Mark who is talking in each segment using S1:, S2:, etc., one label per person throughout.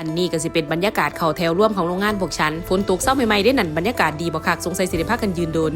S1: อันนี้ก็สิเป็นบรรยากาศเข่าแถวร่วมของโรงงานพวกฉัน ฝนตกเศร้าใหม่ๆได้นั่นบรรยากาศดีบ่คักสงสัยสิได้พากันยืนโดน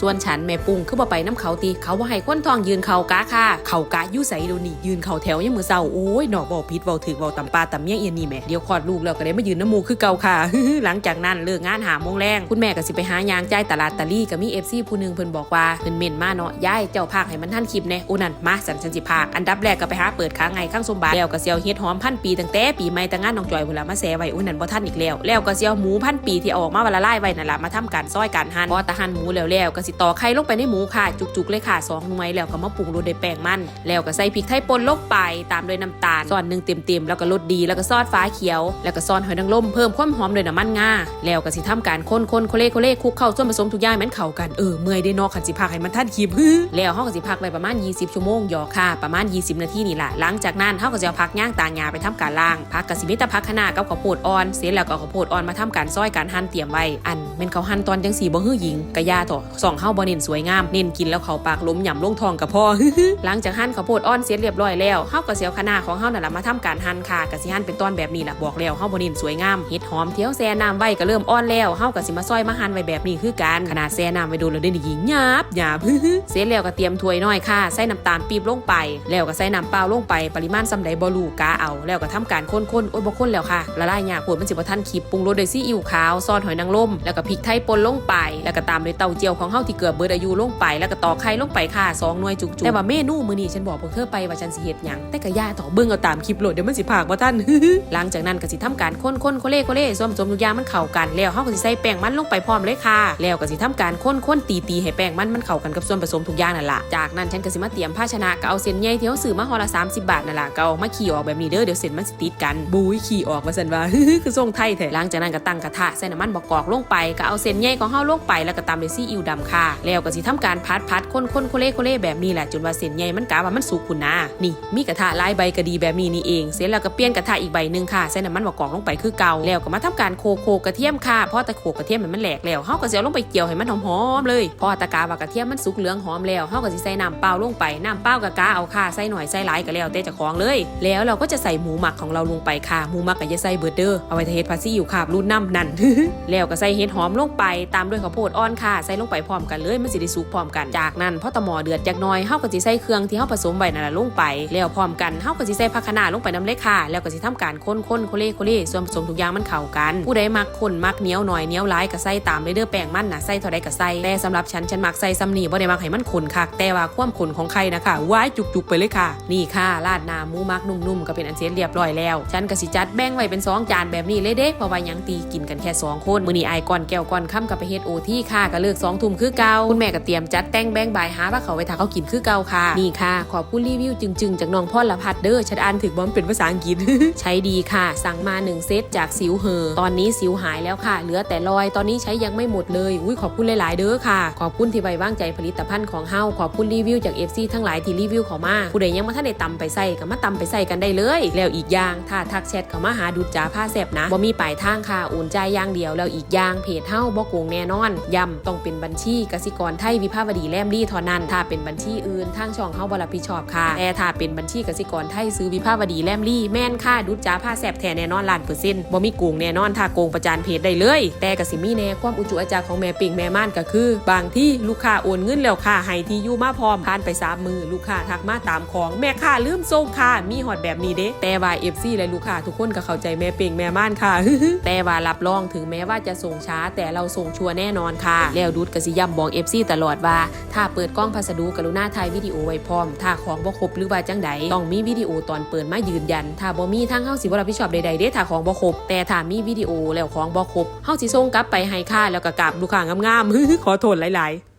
S1: ส่วนฉันแม่ปุ้งคือบ่ไปน้ำเขาตีเขาว่าให้คนทองยืนเข่ากะค่ะ เข่ากะยู่ใส่ดูนี่ยืนเข่าแถวยังมือเศร้าโอ้ยหนอกเว้าผิดเว้าถึกเว้าตำปาตำเมียเอียนนี่แม่เดี๋ยวคลอดลูกแล้วก็ได้มายืนน้ำหมูคือเก่าค่ะ หลังจากนั้นเลิกงานหาโมงแรงคุณแม่ก็สิไปหายางจ่ายตลาดตะลี่ก็มี FC ผู้หนึงเพิ่นบอกว่าเพิ่นเม่นมาเนาะยายเจ้าภาคให้มันทันคลิปแน่โอ้นั่นมาสันฉันสิภาคอันดับแรกก็ไปหาเปิดค้างไงข้างสมบัติแล้วก็เสียวเฮ็ดหอมพันปีตั้งแต่ปีใหม่แต่งานน้องจอยพุ่นละมาแซไว้โอ้นั่นบ่ทันอีกแล้ว แล้วก็เสียวหมูพันปีที่ออกมาวันละลายไว้นั่นละมาทำการซอยการหั่นพอตะหั่นหมูแล้วแล้วก็สิต่อไข่ลงไปในหมูค่ะ จุกๆเลยค่ะสองหน่วยแล้วก็มาปรุงรสด้วยแป้งมัน แล้วก็ใส่พริกไทยป่นลงไปตามด้วยน้ำตาลซอนหนึ่งเต็มๆแล้วก็รสดีแล้วก็ซอสฟ้าเขียว แล้วก็ซอนหอยนางรมเพิ่มความหอมด้วยน้ำมันงาแล้วก็สิทำการคนๆโคเล่โคเล่คลุกเข้าส่วนผสมทุกอย่างให้มันเข้ากันเออเมื่อยได้นอกขันสิพักให้มันทันคลิปแล้วเฮาก็สิพักไปประมาณ 20 ชั่วโมงยอค่ะ ประมาณ 20 นาทีนี่ล่ะหลังจากนั้นเฮาก็จะพักย่างตางยาไปทำการล้างพักกสิมิตะพักคะน้ากับข้าวโพดอ่อน เสร็จแล้วก็ข้าวโพดอ่อนมาทำการซอยการหั่นเตรียมไว้ อันแม่นเขาหั่นตอนจังสีบ่ฮื้อหญิงกะยาต่อสองเฮาบ่เน้นสวยงาม เน้นกินแล้วเขาปากล้มหย่ำลงทองก็พอหลังจากหั่นข้าวโพดอ่อนเสร็จเรียบร้อยแล้วเฮาก็สิเอาคะน้าของเฮานั่นล่ะมาทำการหั่นค่ะก็สิหั่นเป็นตอนแบบนี้ล่ะบอกแล้วเฮาบ่เน้นสวยงามเฮ็ดหอมเที่ยวแซ่น้ำไว้ก็เริ่มอ่อนแล้วเฮาก็สิมาซอยมาหั่นไว้แบบนี้คือกันขนาดแซ่น้ำไว้ดนแล้วได้นี่หญิงหยาบหยาบเสร็จแล้วก็เตรียมถ้วยน้อยค่ะใส่น้ำตาลปี๊บลงไป แล้วก็ใส่น้ำเปล่าลงไปปริมาณซำใดบ่รู้กาเอา แล้วก็ทำการคนๆโอ้ยบ่คนแล้ว้วค่ะละลายยากปวดมันสิบ่ทันคลิปรุงรสด้วยซีอิ๊วขาวซอสหอยนางรมแล้วก็พริกไทยป่นลงไป แล้วก็ตามด้วยเต้าเจี้ยวของเฮาที่เกือบเบิดอายุลงไป แล้วก็ตอกไข่ลงไปค่ะสองหน่วยจุกๆแต่ว่าเมนูมื้อนี้ฉันบอกพวกเธอไปว่าฉันสิเฮ็ดหยังแต่ก็ย่าต่อเบิ่งเอาตามคลิปโหลดเดี๋ยวมันสิพากบ่ทันหลังจากนั้นก็สิทำการคนๆโคเล่โคเล่ส่วนผสมทุกอย่างมันเข้ากัน แล้วเฮาก็สิใส่แป้งมันลงไปพร้อมเลยค่ะ แล้วก็สิทำการคนๆตีๆให้แป้งมันมันเข้ากันกับส่วนผสมทุกอย่างนั่นล่ะจากนั้นฉันก็สิมาเตรียมภาชนะก็เอาเส้นใยที่เฮาซื้อมาห่อละ30 บาทนั่นล่ะก็เอามาขี่ออกแบบนี้เด้อเดี๋ยวเส้นมันสิติดกันบุ้ยขี่ออกว่าซั่นว่าคือทรงไทยแท้หลังจากนั้นก็ตั้งกระทะใส่น้ำมันบกกอกลงไปก็เอาเส้นใยของเฮาลงไปแล้วก็ตามด้วยซีอิ๊วดำค่ะ แล้วก็สิทำการพัดพัดคนๆโคเล่โคเล่แบบนี้แหละจนว่าเส้นใยมันกาว่ามันสุกพุ่นนะนี่มีกระทะลายใบก็ดีแบบนี้นี่เอง เสร็จแล้วก็เปลี่ยนกระทะอีกใบหนึ่งค่ะใส่น้ำมันบกกอกลงไปคือเก่าแล้วก็มาทำการโคโคกระเทียมค่ะพอตะโขกกระเทียมให้มันแหลกแล้วเฮาก็สิเอาลงไปเกี่ยวให้มันหอมๆเลยพอตะกาว่ากระเทียมมันสุกเหลืองหอมแล้วเฮาก็สิใส่น้ำเปล่าลงไปน้ำเปล่ากับกาเอาค่ะใส่หน่อยใส่หลายก็แล้วแต่จะของเลย แล้วเราก็จะใส่หมูหมักของเราลงไปค่ะหมูหมักก็จะใส่เบิร์ดเดอร์เอาไว้ทาเฮ็ดพาซี่อยู่ค่ะรุ่นน้ำนั่นแล้วก็ใส่เห็ดหอมลงไปตามด้วยข้าวโพดอ่อนค่ะ ใส่ลงไปพร้อมกันเลยมันสิได้สุกพร้อมกันจากนั้นพอตะหมอเดือดจักน่อยเฮาก็สิใส่เครื่องที่เฮาผสมไว้นั่นล่ะลงไปแล้วพร้อมกันเฮาก็สิใส่ผักคะน้าลงไปน้ำเล็กค่ะ แล้วก็สิทำการคนๆโคเล่โคเล่ส่วนผสมทุกอย่างมันเข้ากัน ผู้ใดมักคนมักเหนียวหน่อยเหนียวหลายก็ใส่ตามเลยเด้อแป้งมันน่ะใส่เท่าใดก็ใส่แต่สำหรับฉันฉันมักใส่ซ้ำนี่บ่ได้มักให้มันขนคักแต่ว่าความขนของไข่นะคะว้ายจุกๆไปเลยค่ะ นี่ค่ะราดหน้าหมูมักนุ่มๆก็เป็นอันเสร็จเรียบร้อยแล้ว ฉันก็สิจัดแบ่งไว้เป็นสองจานแบบนี้เลยเด้เพราะว่ายังตีกินกันแค่สองคนมื้อนี้อายก่อนแก้วก่อนค่ำกับไปเฮ็ดโอที่ค่ะก็เลิกสองทุ่มคือเก่าคุณแม่ก็เตรียมจัดแต่งแบ่งบายหาว่าเขาไปทาเขากินคือเก่าค่ะนี่ค่ะขอบคุณรีวิวจึงๆจากน้องพ่อละพัดเด้อฉันอ่านถึงบอมเป็นภาษาอังกฤษใช้ดีค่ะ สั่งมาหนึ่งเซตจากสิวเหอตอนนี้สิวหายแล้วค่ะ เหลือแต่รอยตอนนี้ใช้ยังไม่หมดเลยอุ้ยขอบคุณหลาย ๆ เด้อค่ะ ขอบคุณที่ไว้วางใจผลิตภัณฑ์ของเฮาขอบคุณรีวิวจาก FC ทั้งหลายที่รีวิวเขามาผู้ใดยังมาท่านได้ตำไปใส่ก็มาตำไปใส่กันได้เลย แล้วอีกอย่างถ้าทักแชทเข้ามาหาาดูดจ้าผ้าแซบนะบ่มีปลายทางค่ะโอนใจยอย่างเดียวแล้วอีกอย่างเพจเฮาบ่โกงแน่นอนย้ำต้องเป็นบัญชีกสิกรไทยวิภาวดีแลมลี่เท่านั้น ถ้าเป็นบัญชีอื่นทางช่องเฮาบ่รับผิดชอบค่ะแต่ถ้าเป็นบัญชีกสิกรไทยซื้อวิภาวดีแลมลี่แม่นค่าดูดจ้าผ้าแซบแท้แน่นอนล้านเปอร์เซ็นต์บ่มีโกงแน่นอนถ้าโกงประจานเพจได้เลย แต่กสิมีแน่ความอุจุอาจารของแม่ปิ่งแม่ม่านก็คือ บางที่ลูกค้าโอนเงินแล้วค่ะให้ที่อยู่มาพร้อมผ่านไปสามมือลูกค้าทักมาตามของแม่ค่าลืมส่งค่ะมีฮอดแบบนี้เด้แต่ว่า FC และลูกค้าทุกคนก็เขาใจแม่เปิ่งแม่ม่านค่ะ แต่ว่ารับรองถึงแม้ว่าจะส่งช้า แต่เราส่งชัวร์แน่นอนค่ะ แล้วดูดกสิย้ำบอก FC ตลอดว่า ถ้าเปิดกล้องพัสดุกรุณาถ่ายวิดีโอไว้พร้อม ถ้าของบ่ครบหรือว่าจังใดต้องมีวิดีโอตอนเปิดมายืนยัน ถ้าบ่มีทางเฮาสิบ่รับผิดชอบใดๆเด้ถ้าของบ่ครบแต่ถ้ามีวิดีโอแล้วของบ่ครบเฮาสิส่งกลับไปให้ค่าแล้วก็กราบลูกค้างามๆขอโทษหลายๆ